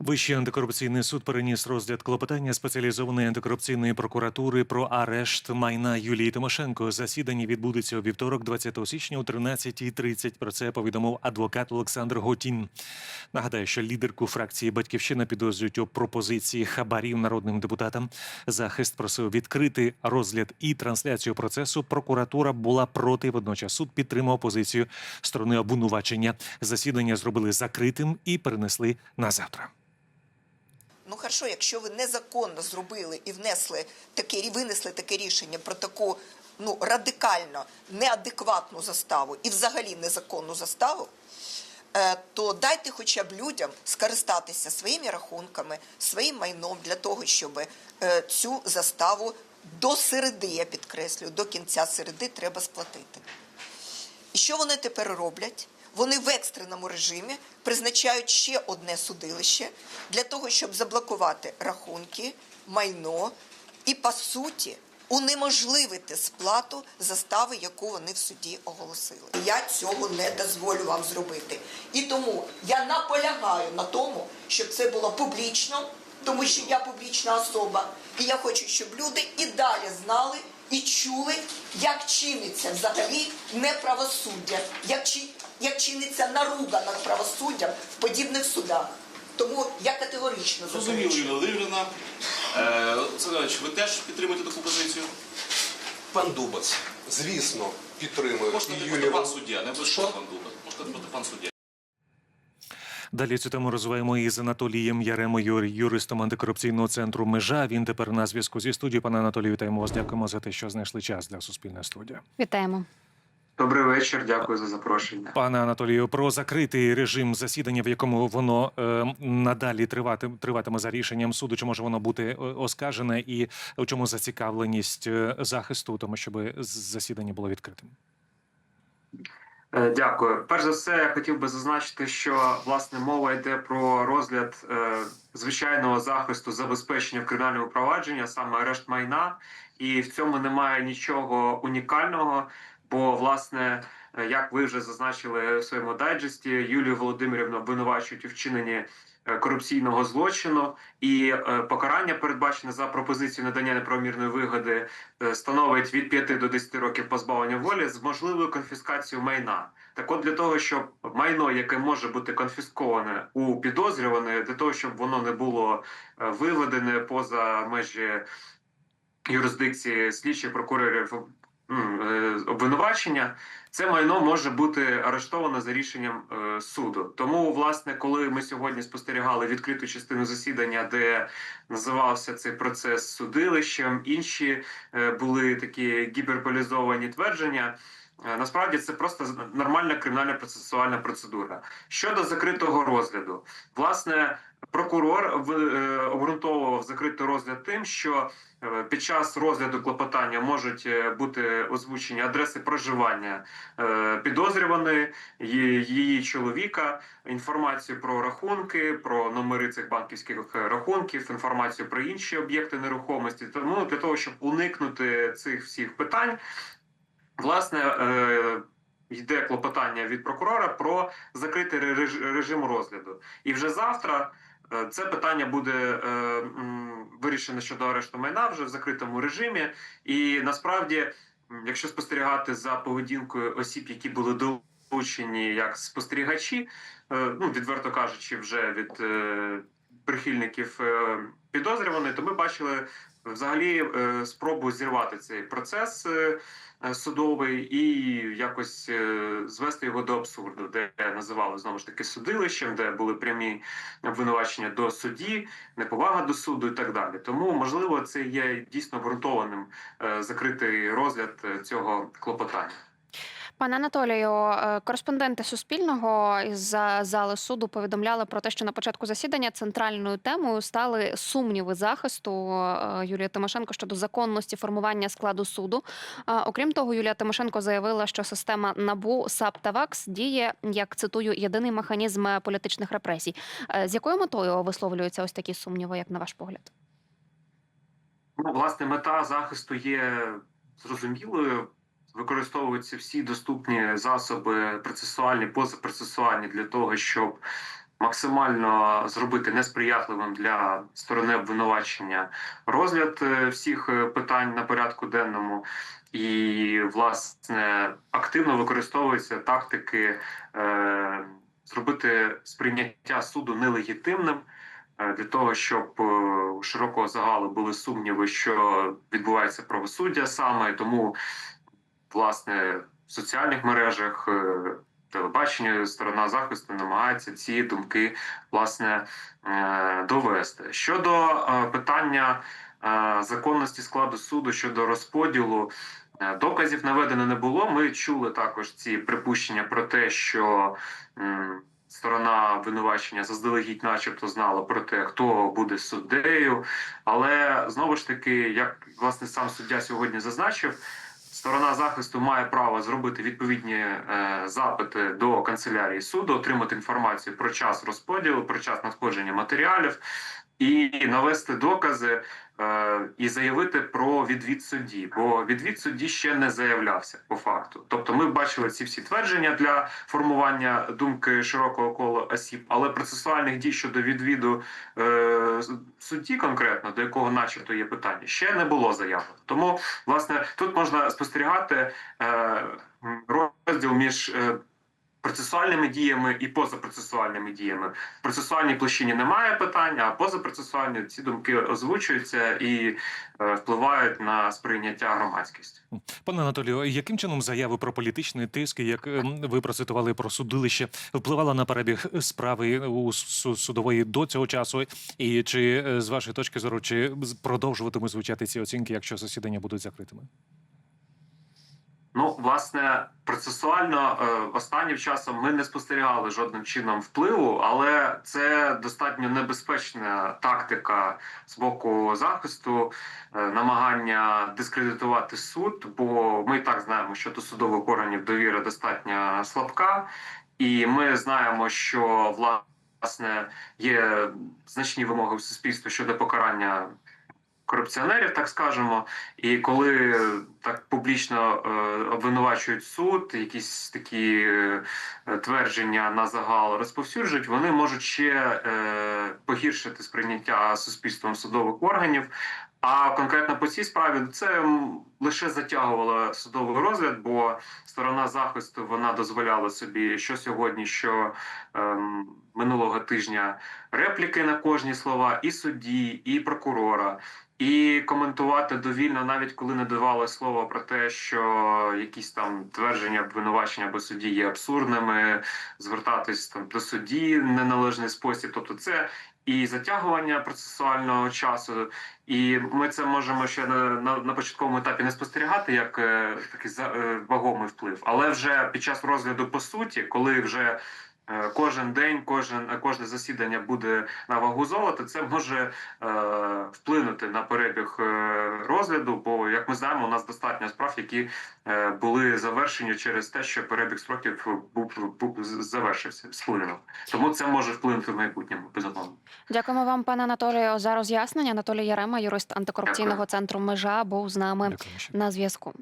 Вищий антикорупційний суд переніс розгляд клопотання спеціалізованої антикорупційної прокуратури про арешт майна Юлії Тимошенко. Засідання відбудеться у вівторок, 20 січня о 13.30. Про це повідомив адвокат Олександр Готін. Нагадаю, що лідерку фракції Батьківщина підозрюють у пропозиції хабарів народним депутатам. Захист просив відкрити розгляд і трансляцію процесу. Прокуратура була проти. Водночас суд підтримав позицію сторони обвинувачення. Засідання зробили закритим і перенесли на завтра. Ну хорошо, якщо ви незаконно зробили і внесли таке винесли таке рішення про таку ну радикально неадекватну заставу і взагалі незаконну заставу, е, то дайте хоча б людям скористатися своїми рахунками, своїм майном для того, щоб е, цю заставу до середи, я підкреслюю, до кінця середи треба сплатити. І що вони тепер роблять? Вони в екстреному режимі призначають ще одне судилище для того, щоб заблокувати рахунки, майно і, по суті, унеможливити сплату застави, яку вони в суді оголосили. Я цього не дозволю вам зробити. І тому я наполягаю на тому, щоб це було публічно, тому що я публічна особа, і я хочу, щоб люди і далі знали і чули, як чиниться взагалі неправосуддя, як, чи, як чиниться наруга над правосуддям в подібних судах. Тому я категорично Зрозуміло, заперечую. Юлія Володимирівна. Е, Олександрович, ви теж підтримуєте таку позицію? Пан Дубац, звісно, підтримує Можете і Юлія пан суддя, не обов'язково пан Дуба. Можете бути пан суддя. Далі цю тему розвиваємо із Анатолієм Яремою, юристом антикорупційного центру Межа. Він тепер на зв'язку зі студією. Пане Анатолію, вітаємо вас. Дякуємо за те, що знайшли час для Суспільної студії. Вітаємо. Добрий вечір, дякую за запрошення. Пане Анатолію, про закритий режим засідання, в якому воно е, надалі тривати, триватиме за рішенням суду. Чи може воно бути е, оскаржене, і у чому зацікавленість е, захисту, тому щоб засідання було відкритим? Е, Дякую. Перш за все, я хотів би зазначити, що власне мова йде про розгляд е, звичайного захисту забезпечення в кримінальному провадженні, саме арешт майна, і в цьому немає нічого унікального. Бо, власне, е, як ви вже зазначили в своєму дайджесті, Юлію Володимирівну обвинувачують у вчиненні е, корупційного злочину, і е, покарання передбачене за пропозицією надання неправомірної вигоди становить від 5 до 10 років позбавлення волі з можливою конфіскацією майна. Так от для того, щоб майно, яке може бути конфісковане у підозрюваної, для того, щоб воно не було виведене поза межі юрисдикції слідчих прокурорів обвинувачення, це майно може бути арештовано за рішенням е, суду. Тому, власне, коли ми сьогодні спостерігали відкриту частину засідання, де називався цей процес судилищем, інші е, були такі гіперполізовані твердження. Е, Насправді це просто нормальна кримінальна процесуальна процедура. Щодо закритого розгляду, власне, прокурор в- е, обґрунтовував закритий розгляд тим, що е, під час розгляду клопотання можуть е, бути озвучені адреси проживання підозрюваної, її, чоловіка, інформацію про рахунки, про номери цих банківських рахунків, інформацію про інші об'єкти нерухомості. Тому для того, щоб уникнути цих всіх питань, власне. Йде клопотання від прокурора про закритий режим розгляду, і вже завтра це питання буде е, вирішено щодо арешту майна вже в закритому режимі. І насправді, якщо спостерігати за поведінкою осіб, які були долучені як спостерігачі, е, ну відверто кажучи, вже від е, прихильників е, підозрюваної, то ми бачили взагалі е, спробу зірвати цей процес. е, е, Судовий і якось звести його до абсурду, де називали знову ж таки судилищем, де були прямі обвинувачення до судді, неповага до суду і так далі. Тому можливо це є дійсно обґрунтованим закритий розгляд цього клопотання. Пане Анатолію, е, кореспонденти Суспільного із зали суду повідомляли про те, що на початку засідання центральною темою стали сумніви захисту е, Юлії Тимошенко щодо законності формування складу суду. Е, Окрім того, Юлія Тимошенко заявила, що система НАБУ САП та ВАКС діє як цитую єдиний механізм політичних репресій. З якою метою висловлюються ось такі сумніви, як на ваш погляд? Ну, власне, мета захисту є зрозумілою. Використовуються всі доступні засоби процесуальні, позапроцесуальні для того, щоб максимально зробити несприятливим для сторони обвинувачення розгляд е, всіх е, питань на порядку денному. І власне активно використовуються тактики е, зробити сприйняття суду нелегітимним е, для того, щоб е, у широкого загалу були сумніви, що відбувається правосуддя саме тому, власне, в соціальних мережах. е, Телебачення сторона захисту намагається ці думки власне е, довести щодо е, питання законності складу суду щодо розподілу. Доказів наведено не було. Ми чули також ці припущення про те, що сторона обвинувачення заздалегідь, начебто, знала про те, хто буде суддею. Але знову ж таки, як власне сам суддя сьогодні зазначив, сторона захисту має право зробити відповідні е, запити до канцелярії суду, отримати інформацію про час розподілу, про час надходження матеріалів і навести докази е, і заявити про відвід судді, бо відвід судді ще не заявлявся по факту. Тобто, ми бачили ці всі твердження для формування думки широкого кола осіб, але процесуальних дій щодо відвіду е, судді, конкретно до якого, начебто, є питання, ще не було заявлено. Тому, власне, тут можна спостерігати е, розділ між. Е, Процесуальними діями і позапроцесуальними діями в процесуальній площині немає питань, а позапроцесуальні ці думки озвучуються і е, впливають на сприйняття громадськості. Пане Анатолію, яким чином заяви про політичний тиск, як ем, ви процитували про судилище, впливала на перебіг справи у судової до цього часу? І чи е, з вашої точки зору, чи продовжуватиме звучати ці оцінки, якщо засідання будуть закритими? Ну, власне, процесуально е, останнім часом ми не спостерігали жодним чином впливу, але це достатньо небезпечна тактика з боку захисту, е, намагання дискредитувати суд. Бо ми і так знаємо, що до судових органів довіра достатньо слабка, і ми знаємо, що власне є значні вимоги в суспільстві щодо покарання. Корупціонерів, так скажемо, і коли так публічно е, обвинувачують суд, якісь такі е, твердження на загал розповсюджують, вони можуть ще е, погіршити сприйняття суспільством судових органів. А конкретно по цій справі це лише затягувало судовий розгляд, бо сторона захисту вона дозволяла собі що сьогодні, що ем, минулого тижня репліки на кожні слова і судді, і прокурора. І коментувати довільно, навіть коли не давали слово про те, що якісь там твердження обвинувачення або судді є абсурдними, звертатись там до судді в неналежний спосіб. Тобто, це і затягування процесуального часу, і ми це можемо ще на, на, на початковому етапі не спостерігати як е, такий за, е, вагомий вплив, але вже під час розгляду по суті, коли вже Кожен день, кожен кожне засідання буде на вагу золота. Це може е, вплинути на перебіг е, розгляду. Бо, як ми знаємо, у нас достатньо справ, які е, були завершені через те, що перебіг строків був, був завершився сплинув. Тому це може вплинути в майбутньому безумовно. Дякуємо вам, пане Анатолію, за роз'яснення. Анатолій Ярема, юрист антикорупційного Дякую. центру Межа, був з нами Дякую. на зв'язку.